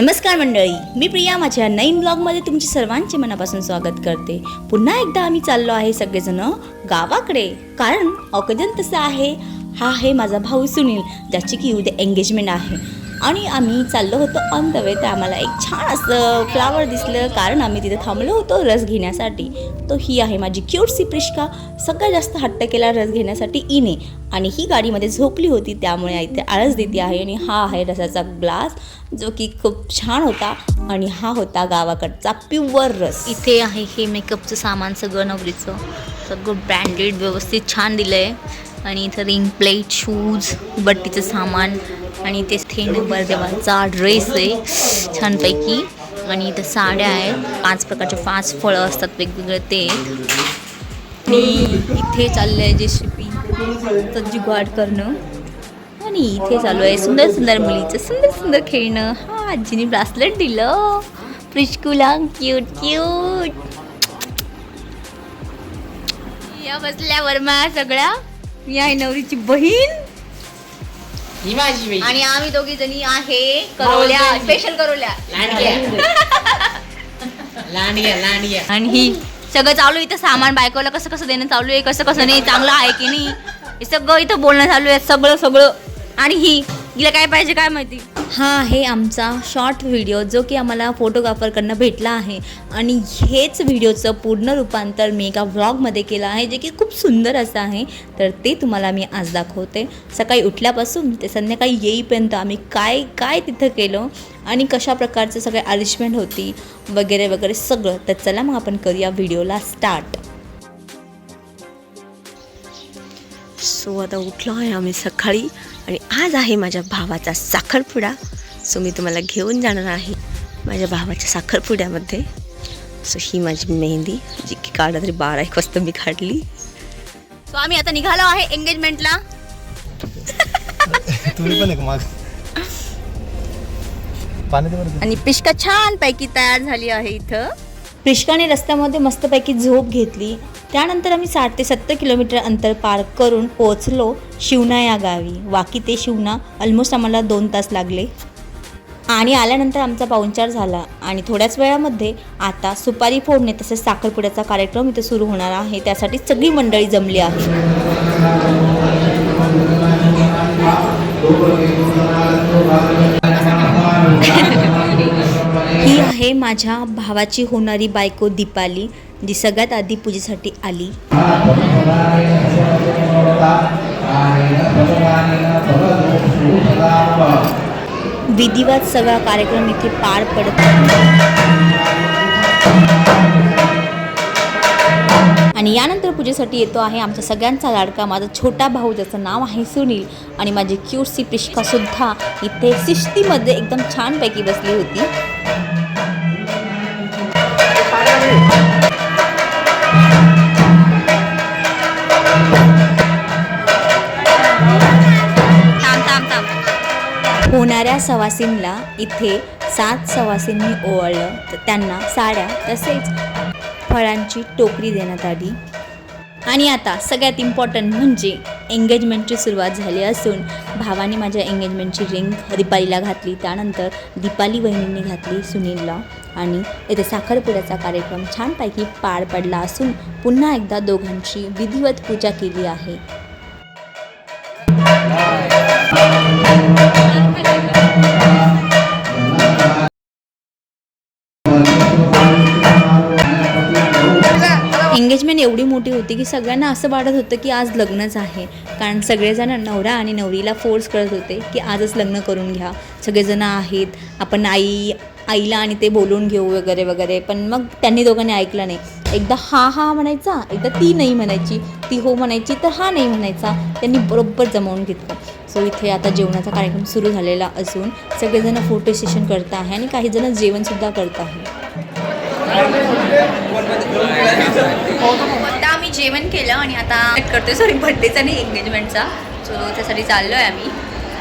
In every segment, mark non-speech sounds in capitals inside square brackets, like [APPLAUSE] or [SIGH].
नमस्कार मंडळी मी प्रिया माझ्या नवीन ब्लॉगमध्ये तुमचे सर्वांचे मनापासून स्वागत करते. पुन्हा एकदा आम्ही चाललो आहे सगळेजण गावाकडे. कारण ऑकेजन तसं आहे. हा आहे माझा भाऊ सुनील ज्याची की उद्या एंगेजमेंट आहे. आणि आम्ही चाललो होतो ऑन द वे तर आम्हाला एक छान असं फ्लावर दिसलं. कारण आम्ही तिथे थांबलो होतो रस घेण्यासाठी. तो ही आहे माझी क्यूटसी प्रिष्का. सगळ्यात जास्त हट्ट केला रस घेण्यासाठी इने. आणि ही गाडीमध्ये झोपली होती. त्यामुळे इथे आळस देते आहे. आणि हा आहे रसाचा ग्लास जो की खूप छान होता. आणि हा होता गावाकडचा प्युअर रस. इथे आहे हे मेकअपचं सामान सगळं नवरीचं. सगळं ब्रँडेड व्यवस्थित छान दिलं आहे आणि इथं रिंग प्लेट शूज बट्टीचं सामान. आणि इथे तीन नंबर देवाचा ड्रेस आहे छानपैकी. आणि इथं साड्या आहेत. पाच प्रकारचे पाच फळं असतात वेगवेगळे ते. मी इथे चाललं आहे जे शिपी जुगाड करणं. आणि इथे चालू आहे सुंदर सुंदर मुलीचं सुंदर सुंदर खेळणं. हा आजीने ब्रासलेट दिलं. प्रिशकुला क्यूट क्यूट या बसल्यावर मा सगळ्या. मी आहे नवरीची बहीण. ही माझी आणि आम्ही दोघी जणी आहे करोल्या स्पेशल करोल्या. लांडग्या. [LAUGHS] लांडग्या लांडग्या. आणि ही सगळं चालू आहे इथं सामान बायकोला कसं कसं देणं चालू आहे कसं कसं नाही चांगलं आहे की नाही? हे सगळं इथं बोलणं चालू आहे सगळं सगळं. आणि ही तिला काय पाहिजे काय माहिती? हा आहे आमचा शॉर्ट व्हिडिओ जो की आम्हाला फोटोग्राफरकडनं भेटला आहे. आणि हेच व्हिडिओचं पूर्ण रूपांतर मी एका व्लॉगमध्ये केलं आहे जे की खूप सुंदर असं आहे. तर ते तुम्हाला मी आज दाखवते. सकाळी उठल्यापासून ते संध्याकाळी येईपर्यंत आम्ही काय काय तिथं केलं आणि कशा प्रकारचं सगळे अरेंजमेंट होती वगैरे वगैरे सगळं. तर चला मग आपण करूया व्हिडिओला स्टार्ट सो आता उठलो आहे आम्ही सकाळी आणि आज आहे माझ्या भावाचा साखरपुडा. सो मी तुम्हाला घेऊन जाणार आहे माझ्या भावाच्या साखरपुड्यामध्ये. सो ही माझी मेहंदी जी की काढा तरी बारा एक वाजता मी काढली. सो आम्ही आता निघालो आहे एंगेजमेंटला तुम्ही पण एक माग. पाणी दे बरं आणि पिष्का छान पैकी तयार झाली आहे इथं. प्रिष्काने रस्त्यामध्ये मस्तपैकी झोप घेतली. त्यानंतर आम्ही साठ ते सत्तर किलोमीटर अंतर पार करून पोहोचलो शिवना या गावी. वाकी ते शिवना ऑलमोस्ट आम्हाला दोन तास लागले. आणि आल्यानंतर आमचा पाहुणचार झाला. आणि थोड्याच वेळामध्ये आता सुपारी फोडणे तसेच साखरपुड्याचा कार्यक्रम इथे सुरू होणार आहे. त्यासाठी सगळी मंडळी जमली आहे [LAUGHS] ही आहे माझ्या भावाची होणारी बायको दीपाली जी सगळ्यात आधी पूजेसाठी आली. विधिवत सगळा कार्यक्रम इथे पार पडत आणि यानंतर पूजेसाठी येतो आहे आमच्या सगळ्यांचा लाडका माझा छोटा भाऊ ज्याचं नाव आहे सुनील आणि माझी क्यूटसी प्रिष्का सुद्धा इथे शिस्तीमध्ये एकदम छानपैकी बसली होती. होणाऱ्या सवासींना इथे सात सवासींनी ओवाळलं तर त्यांना साड्या तसेच फळांची टोकरी देण्यात आली. आणि आता सगळ्यात इम्पॉर्टंट म्हणजे एंगेजमेंटची सुरुवात झाली असून भावाने माझ्या एंगेजमेंटची रिंग दीपालीला घातली. त्यानंतर दीपाली वहिनींनी घातली सुनीलला आणि येथे साखरपुड्याचा कार्यक्रम छानपैकी पार पडला असून पुन्हा एकदा दोघांची विधिवत पूजा केली आहे. एंगेजमेंट एवढी मोठी होती की सगळ्यांना असं वाटत होतं की आज लग्नच आहे. कारण सगळेजण नवरा आणि नवरीला फोर्स करत होते की आजच लग्न करून घ्या. सगळेजण आहेत. आपण आई आईला आणि ते बोलून घेऊ वगैरे वगैरे. पण मग त्यांनी दोघांनी ऐकलं नाही. एकदा हा हा म्हणायचा. एकदा ती नाही म्हणायची. ती हो म्हणायची तर हा नाही म्हणायचा. त्यांनी बरोबर जमवून घेतलं. सो इथे आता जेवणाचा कार्यक्रम सुरू झालेला असून सगळेजण फोटो सेशन करत आहे आणि काहीजणं जेवणसुद्धा करत आहे. हो, हो. आता आम्ही जेवण केलं आणि आता करतोय सॉरी बड्डेचा नाही एंगेजमेंटचा सो त्यासाठी चाललो आहे आम्ही.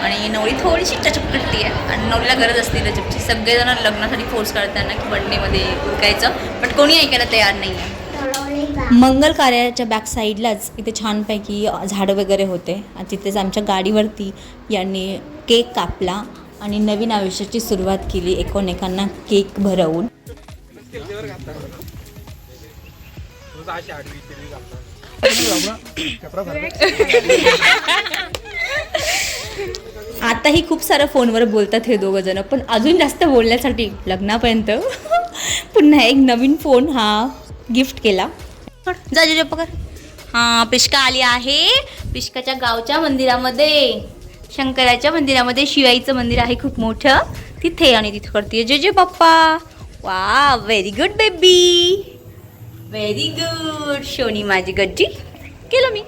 आणि नवरी थोडीशी टचअप करते आहे आणि नवरीला गरज असते टचअपची सगळेजण लग्नासाठी फोर्स करताना की बड्डेमध्ये उरकायचं. पण कोणी ऐकायला तयार नाही आहे मंगल कार्याच्या बॅक साईडलाच इथे छानपैकी झाडं वगैरे होते. आणि तिथेच आमच्या गाडीवरती यांनी केक कापला आणि नवीन आयुष्याची सुरुवात केली एकोणेकांना केक भरवून. [LAUGHS] आताही खूप सारं फोनवर बोलतात हे दोघं जण पण अजून जास्त बोलण्यासाठी लग्नापर्यंत. [LAUGHS] पुन्हा एक नवीन फोन हा गिफ्ट केला. जा जे पकड. हां पिष्का आली आहे. पिष्काच्या गावच्या मंदिरामध्ये शंकराच्या मंदिरामध्ये शिवाईचं मंदिर आहे खूप मोठं. तिथे आणि तिथं करते. जे जे पप्पा. वा very good baby very good शोनी माझी गज्जी केलं मी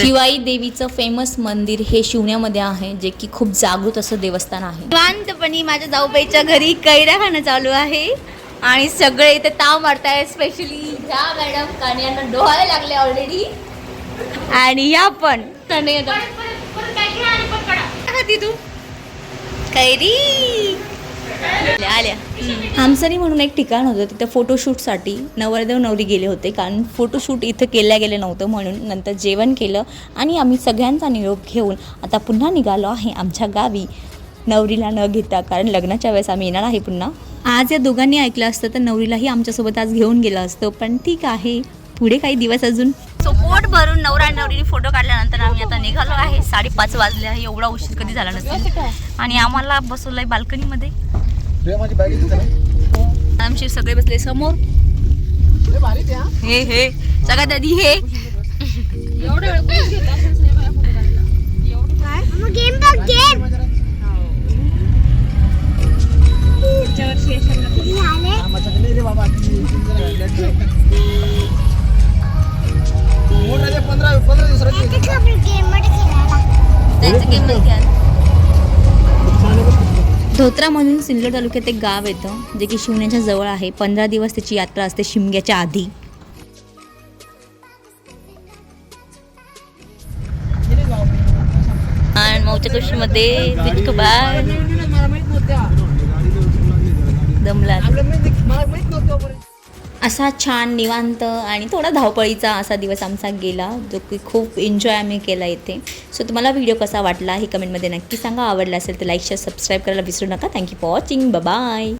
शिवाई देवीचं फेमस मंदिर हे शिवण्यामध्ये आहे जे की खूप जागृत असं देवस्थान आहे. निवांतपणी माझ्या जाऊबाईच्या घरी कैऱ्या खाणं चालू आहे. आणि सगळे इथे ताव मारताय स्पेशली ह्या मॅडम कारण यांना डोहायला लागले ऑलरेडी आणि ह्या पण. आणि खाती तू? कैरी. आल्या. हामसरी म्हणून एक ठिकाण होतं तिथं फोटोशूटसाठी नवरदेव नवरी गेले होते कारण फोटोशूट इथं केल्या गेलं नव्हतं म्हणून नंतर जेवण केलं आणि आम्ही सगळ्यांचा निरोप घेऊन आता पुन्हा निघालो आहे आमच्या गावी. नवरीला न घेता कारण लग्नाच्या वेळेस आम्ही येणार आहे पुन्हा. आज या दोघांनी ऐकलं असतं तर नवरीलाही आमच्यासोबत आज घेऊन गेलं असतं पण ठीक आहे. पुढे काही दिवस अजून सो पोट भरून नवरा नवरीने फोटो काढल्यानंतर आम्ही आता निघालो आहे. साडेपाच वाजले आहे. एवढा उशीर कधी झाला नसेल. आणि आम्हाला बसवलंय बाल्कनीमध्ये. आमचे सगळे बसले समोर. हे. हे सगळ्यात आधी हे. त्यांचं धोत्रामधून सिल्लोड तालुक्यात एक गाव येतं जे की शिवण्याच्या जवळ आहे. पंधरा दिवस त्याची यात्रा असते शिमग्याच्या आधी. आणि मौच्या दमला. असा छान निवांत आणि थोडा धावपळीचा असा दिवस आमचा गेला जो की खूप एन्जॉय आम्ही केला इथे. सो तुम्हाला व्हिडिओ कसा वाटला हे कमेंटमध्ये नक्की सांगा. आवडला असेल तर लाईक शेअर सबस्क्राईब करायला विसरू नका. Thank you for watching bye